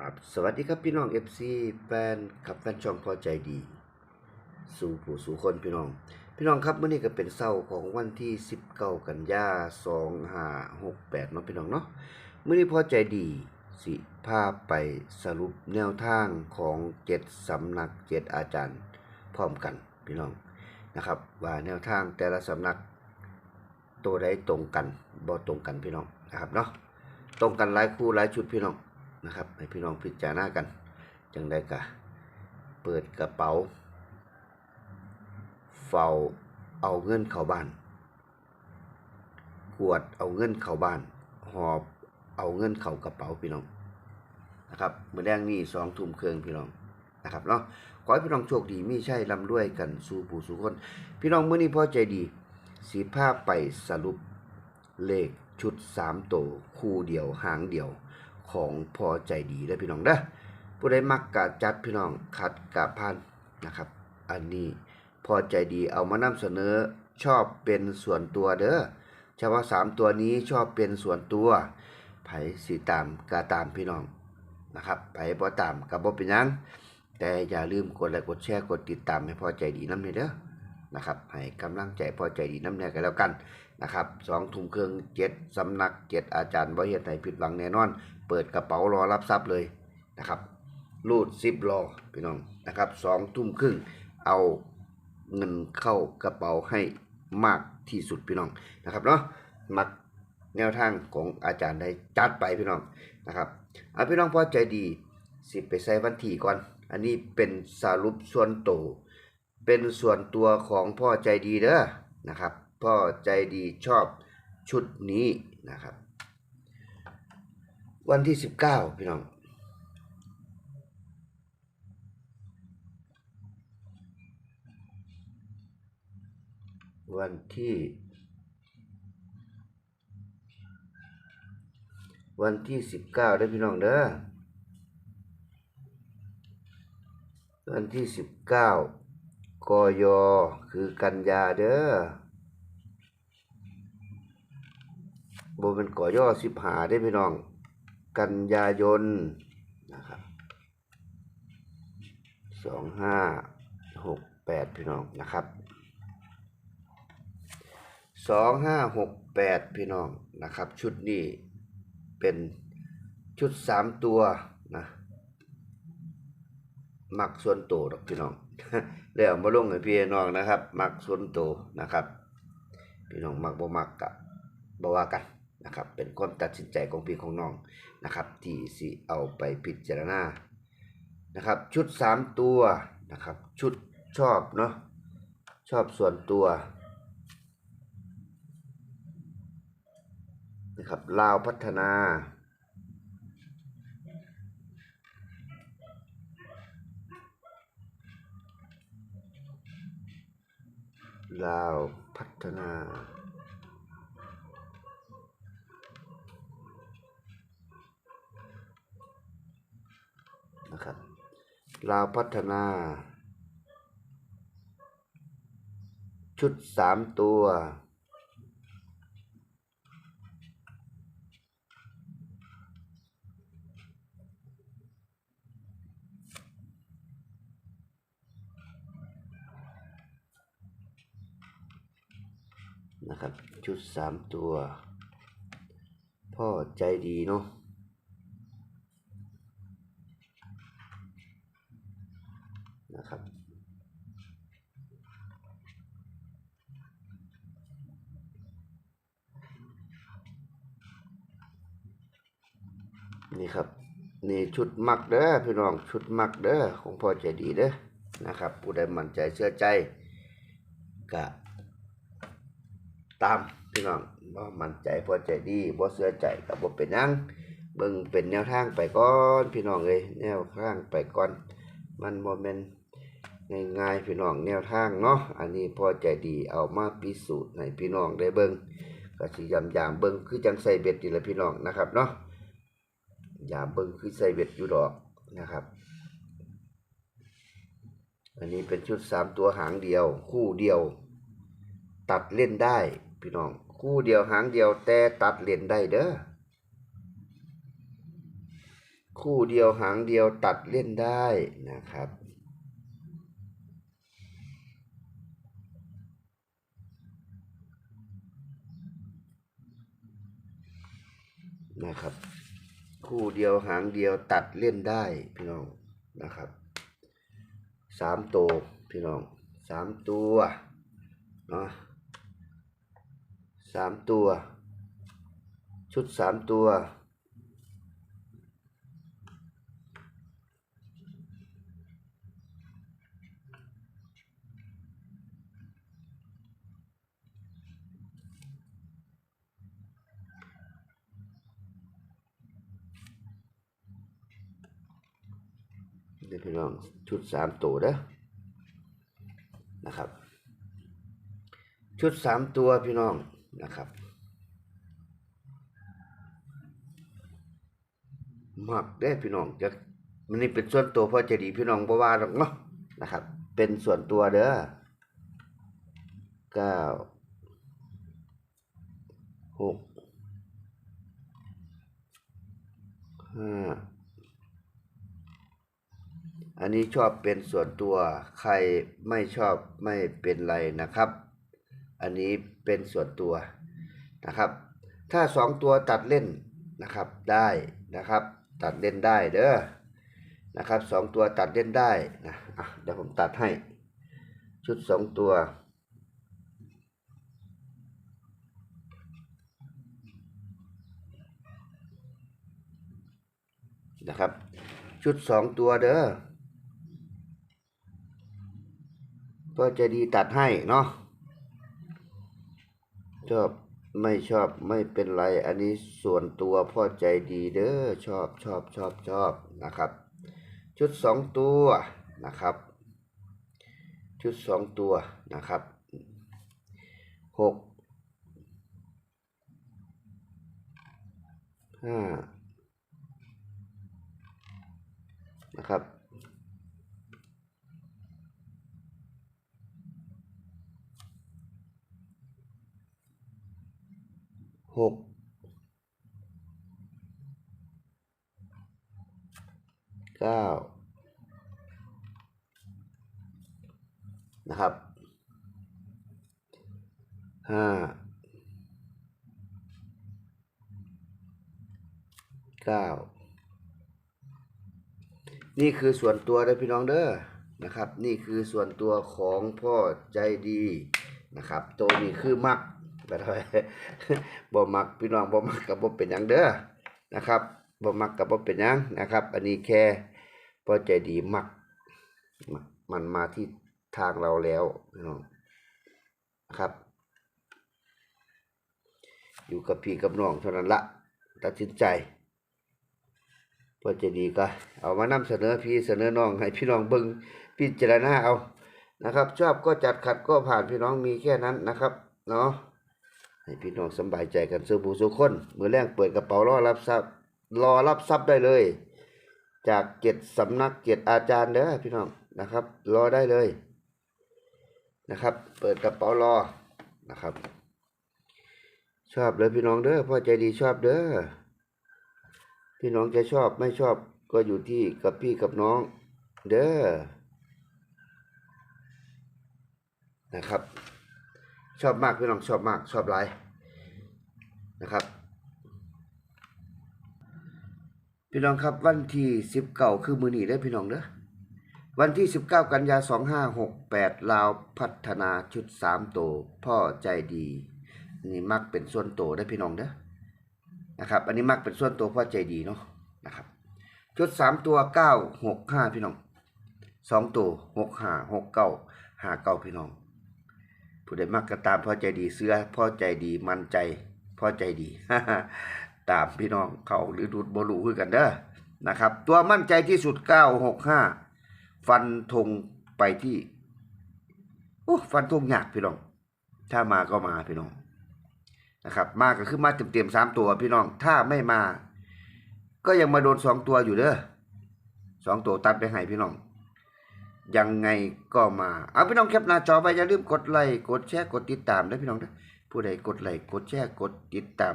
ครับสวัสดีครับพี่น้อง FC แฟนครับแฟนช่องพอใจดี สู่ผู้สู่คนพี่น้อง พี่น้องครับเมื้อนี้ก็เป็นเช้าของวันที่ 19 กันยา2568เนาะพี่น้องเนาะเมื้อนี้พอใจดีสิพาพไปสรุปแนวทางของ7สำนัก7อาจารย์พร้อมกันพี่น้องนะครับ ว่าแนวทางแต่ละสำนักตัวใดตรงกันบ่ตรงกันพี่น้องนะครับเนาะตรงกันหลายคู่หลายชุดพี่น้อง นะครับ ให้พี่น้องพิจารณากันจังได้กะเปิดกระเป๋า เฝ้าเอาเงินเข้าบ้าน กวดเอาเงินเข้าบ้าน หอบเอาเงินเข้ากระเป๋าพี่น้องนะครับเมื่อแดงนี่สองทุ่มเครื่องพี่น้องนะครับเนาะขอให้พี่น้องโชคดีมีใช่ลำด้วยกันสู่ผู้สู่คน พี่น้องเมื่อนี้พ่อใจดี สีภาไปสรุปเลขชุดสามโตวคู่เดียวหางเดียว ของพอใจดีได้พี่น้องเด้อผู้ใดมักกะจัดพี่น้องขัดกะพันนะครับ อันนี้พอใจดีเอามานำเสนอชอบเป็นส่วนตัวเด้อเฉพาะสามตัวนี้ชอบเป็นส่วนตัวไผสิตามกะตามพี่น้องนะครับไผบ่ตามก็บ่เป็นยังแต่อย่าลืมกดไลค์กดแชร์กดติดตามให้พอใจดีน้ำเด้อนะครับให้กำลังใจพอใจดีน้ำแน่กันแล้วกันนะครับสองทุ่มครึ่องเจ็ดสำนักเจ็ดอาจารย์บ่เฮ็ดให้ผิดหวังแน่นอน เปิดกระเป๋ารอรับทรัพย์เลยนะครับรูดซิปรอพี่น้องนะครับสองทุ่มครึ่งเอาเงินเข้ากระเป๋าให้มากที่สุดพี่น้องนะครับเนาะมักแนวทางของอาจารย์ได้จัดไปพี่น้องนะครับเอาพี่น้องพอใจดีสิไปใส่วันที่ก่อน อันนี้เป็นสรุปส่วนโตวเป็นส่วนตัวของพ่อใจดีเด้อนะครับ พ่อใจดีชอบชุดนี้นะครับ วันที่สิบเก้าพี่น้องวันที่ วันที่สิบเก้าได้พี่น้องเด้อวันที่สิบเก้ากยคือกันยาเด้อโบเป็นกอยอสิบหาได้พี่น้อง กันยายนนะครับสองห้าหกแปดพี่น้องนะครับสองห้าหกแปดพี่น้องนะครับ ชุดนี้เป็นชุดสามตัวนะมักส่วนโตวดอกพี่น้องแล้วมาลงให้พี่น้องนะครับมักส่วนโตนะครับ พี่น้องมักบ่มักกะบ่ว่ากัน นะครับเป็นความตัดสินใจของพี่ของน้องนะครับที่สิเอาไปพิจารณานะครับชุดสามตัวนะครับชุดชอบเนาะชอบส่วนตัวนะครับลาวพัฒนาลาวพัฒนา นะครับ ลาวพัฒนา ชุดสามตัว นะครับ ชุดสามตัว พ่อใจดีเนาะนะครับ นี่ครับ นี่ชุดมักเด้อพี่น้องชุดมักเด้อของพ่อใจดีเด้อนะครับ ผู้ใดมั่นใจเชื่อใจกะตามพี่น้องบ่มั่นใจพอใจดีบ่เชื่อใจก็บ่เป็นยังเบิ่งเป็นแนวทางไปก่อนพี่น้องเอ้ยแนวทางไปก่อน มันบ่แม่นง่ายๆพี่น้องแนวทางเนาะอันนี้พอใจดีเอามาพิสูจน์ให้พี่น้องได้เบิ่งก็สิยามเบิ่งคือจังใส่เบ็ดนี่แหละพี่น้องนะครับเนาะ ยามเบิ่งคือใส่เบ็ดอยู่ดอกนะครับ อันนี้เป็นชุดสามตัวหางเดียว คู่เดียว ตัดเล่นได้ พี่น้อง คู่เดียวหางเดียวแต่ตัดเล่นได้เด้อคู่เดียวหางเดียวตัดเล่นได้นะครับนะครับ คู่เดียวหางเดียวตัดเล่นได้พี่น้องนะครับสามตัวพี่น้องสามตัวเนาะสามตัว ชุดสามตัว เดี๋ยวพี่น้องชุดสามตัวเด้อนะครับ ชุดสามตัวพี่น้องนะครับมักได้พี่น้องจะมันนี่เป็นส่วนตัวเพราะจะดีพี่น้องบ่ว่าหรอกเนาะนะครับ เป็นส่วนตัวเด้อเก้าหกห้า อันนี้ชอบเป็นส่วนตัวใครไม่ชอบไม่เป็นไรนะครับ อันนี้เป็นส่วนตัวนะครับ ถ้าสองตัวตัดเล่นนะครับได้นะครับ ตัดเล่นได้เด้อนะครับสองตัวตัดเล่นได้นะะเดี๋ยวผมตัดให้ ชุดสองตัวนะครับ ชุดสองตัวเด้อ ก็จะดีตัดให้เนาะชอบไม่ชอบไม่เป็นไร อันนี้ส่วนตัวพ่อใจดีเด้อชอบชอบชอบชอบนะครับ ชุดสองตัวนะครับ ชุดสองตัวนะครับหกห้านะครับ หกเก้านะครับห้าเก้านี่คือส่วนตัวเด้อพี่น้องเด้อนะครับ นี่คือส่วนตัวของพ่อใจดีนะครับ ตัวนี้คือมัก แบบว่าบ่มักพี่น้องบ่มักกับบ่เป็นหยังเด้อนะครับบ่มักกับบ่เป็นหยังนะครับ อันนี้แค่พอใจดีมักมันมาที่ทางเราแล้วพี่น้องนะครับ อยู่กับพี่กับน้องเท่านั้นละตัดสินใจพอใจดีก็เอามานำเสนอพี่เสนอน้องให้พี่น้องเบิ่งพิจารณาเอานะครับ ชอบก็จัดขัดก็ผ่านพี่น้องมีแค่นั้นนะครับ เนาะ ให้พี่น้องสบายใจกันสู้ผู้สู้คนมือแรงเปิดกระเป๋ารอรับทรัพย์รอรับทรัพย์ได้เลย จากเกียรติสำนักเกียรติอาจารย์เด้อพี่น้องนะครับ รอได้เลยนะครับ เปิดกระเป๋ารอนะครับ ชอบเลยพี่น้องเด้อพ่อใจดีชอบเด้อพี่น้องจะชอบไม่ชอบก็อยู่ที่กับพี่กับน้องเด้อนะครับ ชอบมากพี่น้องชอบมากชอบหลายนะครับพี่น้องครับวันที่สิบเก้าคือมือหนีได้พี่น้องเด้อวันที่สิบเก้ากันยาสองห้าหกแปดลาวพัฒนาชุดสามโตวพ่อใจดีนนี้มักเป็นส่วนโตวได้พี่น้องเด้อนะครับ อันนี้มักเป็นส่วนตัวพ่อใจดีเนาะนะครับชุดสามตัวเก้าหกห้าพี่น้องสองตัวหกห้าหกเก้าห้าเก้าพี่น้อง ผู้ใดมักก็ตามพ่อใจดีเสื้อพ่อใจดีมั่นใจพ่อใจดีตามพี่น้องเขาหรือดูดบรูคือกันเด้อนะครับ ตัวมั่นใจที่สุด 965 ฟันธงไปที่โอ้ฟันธงยากพี่น้อง ถ้ามาก็มาพี่น้องนะครับ มาก็คือมาเต็มๆสามตัวพี่น้อง ถ้าไม่มา ก็ยังมาโดนสองตัวอยู่เด้อสองตัวตัดไปให้พี่น้อง ยังไงก็มาเอาพี่น้องแคปหน้าจอไปอย่าลืมกดไลค์กดแชร์กดติดตามด้วยพี่น้องนะผู้ใดกดไลค์กดแชร์กดติดตาม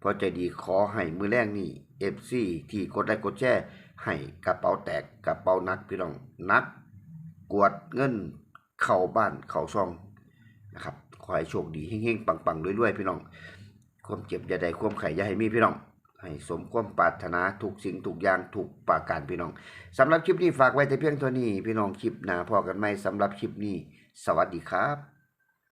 พอใจดีขอให้มือแรงนี่ FC ที่กดไลค์กดแชร์ให้กระเป๋าแตกกระเป๋านักพี่น้องนักกวดเงินเข้าบ้านเข้าซองนะครับขอให้โชคดีเฮงๆปังๆรวยๆพี่น้อง ความเจ็บอย่าได้ความไข่อย่าให้มีพี่น้อง ให้สมความปรารถนาถูกสิ่งถูกอย่างถูกปาการพี่น้องสำหรับคลิปนี้ฝากไว้แต่เพียงเท่านี้พี่น้องคลิปหน้าพอกันไหมสำหรับคลิปนี้ สวัสดีครับ